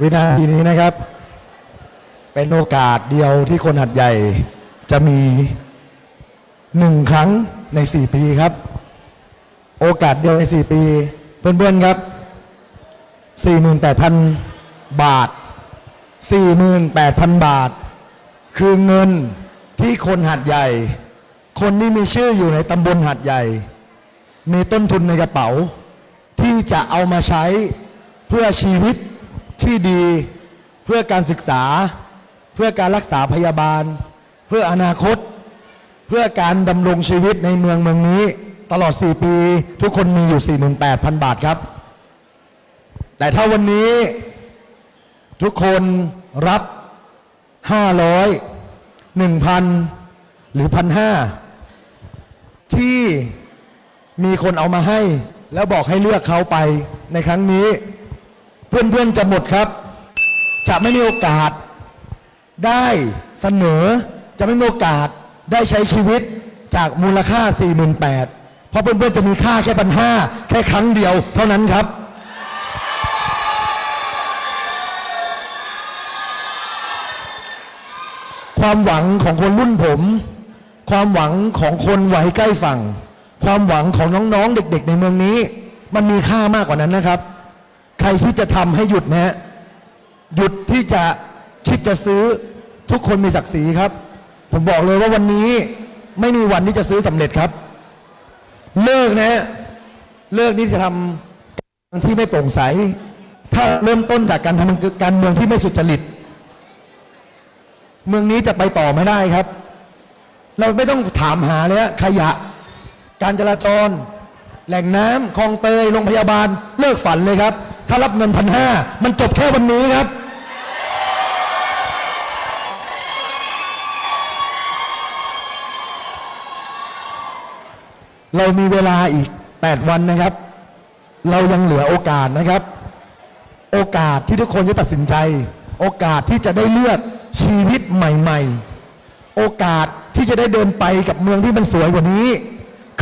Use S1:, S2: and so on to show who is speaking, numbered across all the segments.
S1: วินาทีนี้นะครับ เป็นโอกาสเดียวที่คนหัดใหญ่จะมีหนึ่งครั้งใน 4 ปีครับ โอกาสเดียวใน 4 ปี เพื่อนๆครับ 48,000 บาท 48,000 บาท คือเงินที่คนหัดใหญ่ คนที่มีชื่ออยู่ในตำบลหัดใหญ่ มีต้นทุนในกระเป๋า ที่จะเอามาใช้เพื่อชีวิต ที่ดีเพื่อการศึกษา เพื่อการรักษาพยาบาล เพื่ออนาคต เพื่อการดำรงชีวิตในเมืองเมืองนี้ ตลอด 4 ปี ทุกคนมีอยู่ 48,000 บาทครับ แต่ถ้าวันนี้ทุกคนรับ 500 1,000 หรือ 1,500 ที่มีคนเอามาให้ แล้วบอกให้เลือกเขาไปในครั้งนี้ เพื่อนๆจะหมดครับ จะไม่มีโอกาส ได้เสนอจะไม่มีโอกาสได้ใช้ชีวิตจากมูลค่า 48,000เพราะเพื่อนๆจะมีค่าแค่พันห้าแค่ครั้งเดียวเท่านั้นครับ ความหวังของคนรุ่นผม ความหวังของคนวัยใกล้ฝั่ง ความหวังของน้องๆเด็ก ๆ ในเมืองนี้ มันมีค่ามากกว่านั้นนะครับ ใครที่จะทำให้หยุดนะฮะหยุดที่จะคิดจะซื้อทุกคนมีศักดิ์ศรีครับ ผมบอกเลยว่าวันนี้ไม่มีวันที่จะซื้อสำเร็จครับ เลิกนะฮะเลิกที่จะทำกาที่ไม่โปร่งใส ถ้าเริ่มต้นจากการทำการเมืองที่ไม่สุจริต เมืองนี้จะไปต่อไม่ได้ครับ เราไม่ต้องถามหาเลยฮะขยะ การจราจร แหล่งน้ำคลองเตยโรงพยาบาลเลิกฝันเลยครับ ถ้ารับเงินพันห้ามันจบแค่วันนี้ครับ เรามีเวลาอีก 8 วันนะครับ เรายังเหลือโอกาสนะครับ โอกาสที่ทุกคนจะตัดสินใจ โอกาสที่จะได้เลือกชีวิตใหม่ ๆ โอกาสที่จะได้เดินไปกับเมืองที่มันสวยกว่านี้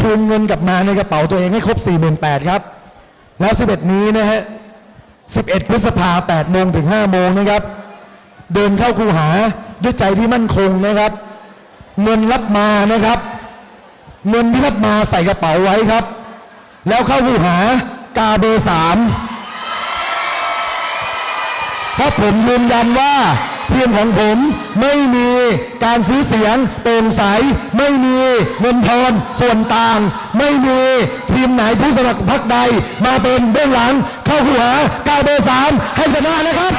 S1: คืนเงินกลับมาในกระเป๋าตัวเองให้ครบ 48,000 ครับ แล้ว 11 นี้นะฮะ 11 พฤษภา8โมงถึง5โมงนะครับ เดินเข้าคูหาด้วยใจที่มั่นคงนะครับ เงินรับมานะครับ เงินที่รับมาใส่กระเป๋าไว้ครับ แล้วเข้าคูหากาเบอร์สามเพราะผมยืนยันว่าทีมของผมไม่มี การซื้อเสียงโปร่งใส ไม่มีเงินทอนส่วนต่าง ไม่มีทีมไหนผู้สมัครพรรคใด มาเป็นเบื้องหลังเข้าหัวกาเบอร์สามให้ชนะนะครับ